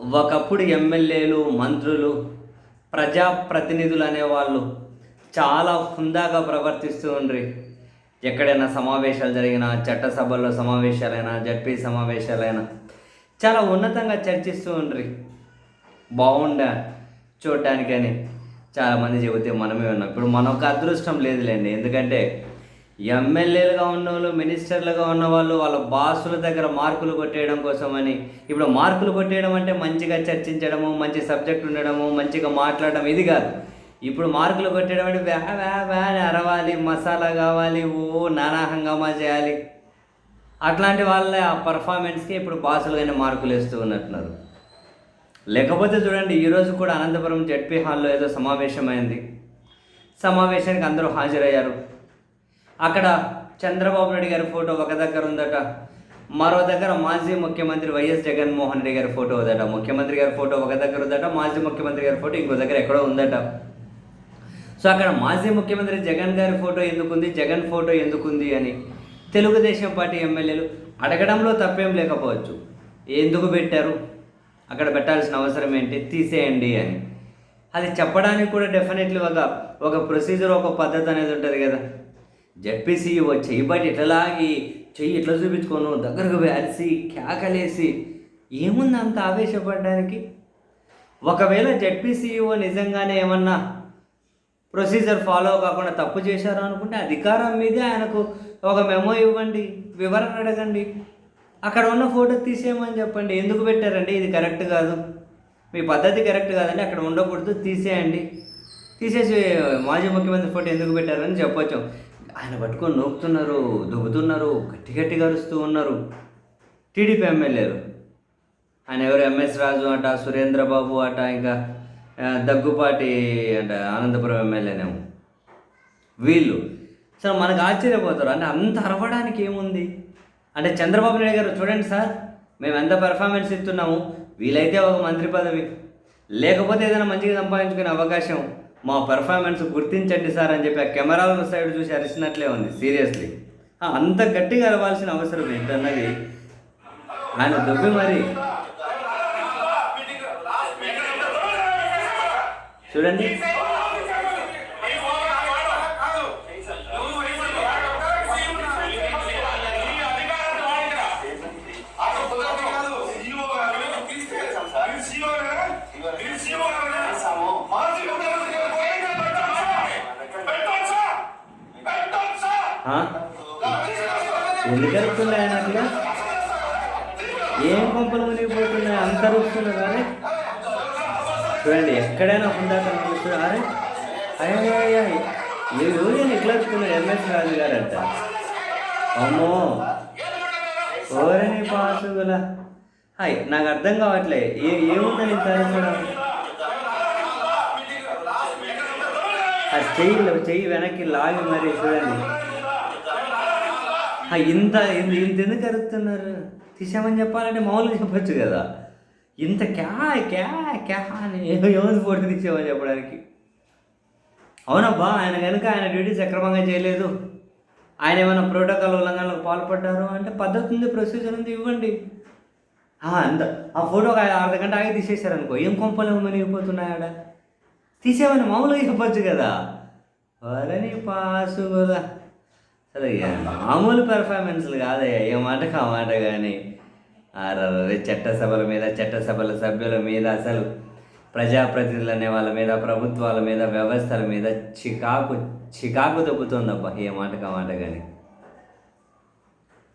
ఒకప్పుడు ఎమ్మెల్యేలు మంత్రులు ప్రజాప్రతినిధులు అనేవాళ్ళు చాలా హుందాగా ప్రవర్తిస్తూ ఉండ్రి. ఎక్కడైనా సమావేశాలు జరిగినా చట్టసభల్లో సమావేశాలైనా జడ్పీ సమావేశాలైనా చాలా ఉన్నతంగా చర్చిస్తూ ఉండ్రి. బాగుండా చూడటానికని చాలామంది చెబితే మనమే ఉన్నాం ఇప్పుడు మనకు అదృష్టం లేదులేండి. ఎందుకంటే ఎమ్మెల్యేలుగా ఉన్న వాళ్ళు మినిస్టర్లుగా ఉన్నవాళ్ళు వాళ్ళ బాసుల దగ్గర మార్కులు కొట్టేయడం కోసమని. ఇప్పుడు మార్కులు కొట్టేయడం అంటే మంచిగా చర్చించడము మంచి సబ్జెక్ట్ ఉండడము మంచిగా మాట్లాడడం ఇది కాదు. ఇప్పుడు మార్కులు కొట్టేయడం అంటే వ్యా వ్యా వ్యా అరవాలి మసాలా కావాలి ఓ నానా హంగామా చేయాలి. అట్లాంటి వాళ్ళే ఆ పర్ఫార్మెన్స్కి ఇప్పుడు బాసులుగానే మార్కులు వేస్తూ ఉన్నట్టున్నారు. లేకపోతే చూడండి ఈరోజు కూడా అనంతపురం జడ్పీ హాల్లో ఏదో సమావేశమైంది. సమావేశానికి అందరూ హాజరయ్యారు. అక్కడ చంద్రబాబు నాయుడు గారి ఫోటో ఒక దగ్గర ఉందట. మరో దగ్గర మాజీ ముఖ్యమంత్రి వైఎస్ జగన్మోహన్ రెడ్డి గారి ఫోటో ఉందట. ముఖ్యమంత్రి గారి ఫోటో ఒక దగ్గర ఉందట మాజీ ముఖ్యమంత్రి గారి ఫోటో ఇంకో దగ్గర ఎక్కడో ఉందట. సో అక్కడ మాజీ ముఖ్యమంత్రి జగన్ గారి ఫోటో ఎందుకుంది జగన్ ఫోటో ఎందుకుంది అని తెలుగుదేశం పార్టీ ఎమ్మెల్యేలు అడగడంలో తప్పేం లేకపోవచ్చు. ఎందుకు పెట్టారు? అక్కడ పెట్టాల్సిన అవసరం ఏంటి? తీసేయండి అని. అది చెప్పడానికి కూడా డెఫినెట్లీ ఒక ఒక ప్రొసీజర్ ఒక పద్ధతి అనేది ఉంటుంది కదా. జడ్పీసీఓ చెయ్యి బట్టి ఇట్లా చెయ్యి ఇట్లా చూపించుకోను దగ్గరకు వేసి కేకలేసి ఏముంది అంత ఆవేశపడడానికి? ఒకవేళ జడ్పీసీఓ నిజంగానే ఏమన్నా ప్రొసీజర్ ఫాలో కాకుండా తప్పు చేశారు అనుకుంటే అధికారం మీదే ఆయనకు ఒక మెమో ఇవ్వండి వివరణ అడగండి. అక్కడ ఉన్న ఫోటో తీసేయమని చెప్పండి. ఎందుకు పెట్టారండి? ఇది కరెక్ట్ కాదు. మీ పద్ధతి కరెక్ట్ కాదండి. అక్కడ ఉండకూడదు. తీసేయండి. తీసేసి మాజీ ముఖ్యమంత్రి ఫోటో ఎందుకు పెట్టారని చెప్పొచ్చు. ఆయన పట్టుకొని నోపుతున్నారు దుబ్బుతున్నారు గట్టి గట్టిగా అరుస్తూ ఉన్నారు. టీడీపీ ఎమ్మెల్యేలు. ఆయన ఎవరు? ఎంఎస్ రాజు అట సురేంద్రబాబు అట ఇంకా దగ్గుపాటి అంట ఆనందపురం ఎమ్మెల్యేనేమో. వీళ్ళు. సార్ మనకు ఆశ్చర్యపోతారు. అంటే అంత అరవడానికి ఏముంది? అంటే చంద్రబాబు నాయుడు గారు చూడండి సార్ మేము ఎంత పెర్ఫార్మెన్స్ ఇస్తున్నాము వీలైతే ఒక మంత్రి పదవి. లేకపోతే ఏదైనా మంచిగా సంపాదించుకునే అవకాశం మా పెర్ఫార్మెన్స్ గుర్తించండి సార్ అని చెప్పి ఆ కెమెరాల సైడ్ చూసి అరిచినట్లే ఉంది సీరియస్లీ అంత గట్టిగా అరవాల్సిన అవసరం ఏంటన్నది ఆయన దొబ్బి మరి. చూడండి. ఎందుకు అరుస్తున్నాయి ఆయన అట్లా? ఏం కొంపలు మునిగిపోతున్నాయి? అంత అరుస్తున్నారు కానీ చూడండి ఎక్కడైనా ఉందాక అరే అయ్యా ఈ రోజు ఎట్లా అరుస్తున్నాడు ఎంఎస్ రాజు గారు అంట అమ్మో ఓరని పాసుగుల హాయ్ నాకు అర్థం కావట్లే ఏ ఏముందని ఇంత అరచడం ఆ చెయ్యి చెయ్యి వెనక్కి లాగి మరి చూడండి ఇంత ఇంత ఎందుకు అరుస్తున్నారు? తీసామని చెప్పాలంటే మామూలుగా చెప్పొచ్చు కదా. ఇంత క్యా క్యా క్యా అని ఎవరి ఫోటో తీసామని చెప్పడానికి. అవునబ్బా ఆయన కనుక ఆయన డ్యూటీ సక్రమంగా చేయలేదు. ఆయన ఏమైనా ప్రోటోకాల్ ఉల్లంఘనలకు పాల్పడ్డారు అంటే పద్ధతి ఉంది ప్రొసీజర్ ఉంది ఇవ్వండి. ఆ, అంత ఆ ఫోటో ఒక అర్ధ గంట ఆగి తీసేశారనుకో ఏం కొంపలు మునిగిపోతున్నాయాడ తీసేవని మామూలుగా చెప్పొచ్చు కదా. వరని పాసు కదా అసలు మామూలు పెర్ఫార్మెన్స్లు కాదయ్యా. ఏ మాటకు ఆ మాట కానీ అరే చట్టసభల మీద చట్టసభల సభ్యుల మీద అసలు ప్రజాప్రతినిధులు అనే వాళ్ళ మీద ప్రభుత్వాల మీద వ్యవస్థల మీద చికాకు చికాకు దొబ్బుతోందబ్బా ఏ మాటకు ఆ మాట కానీ.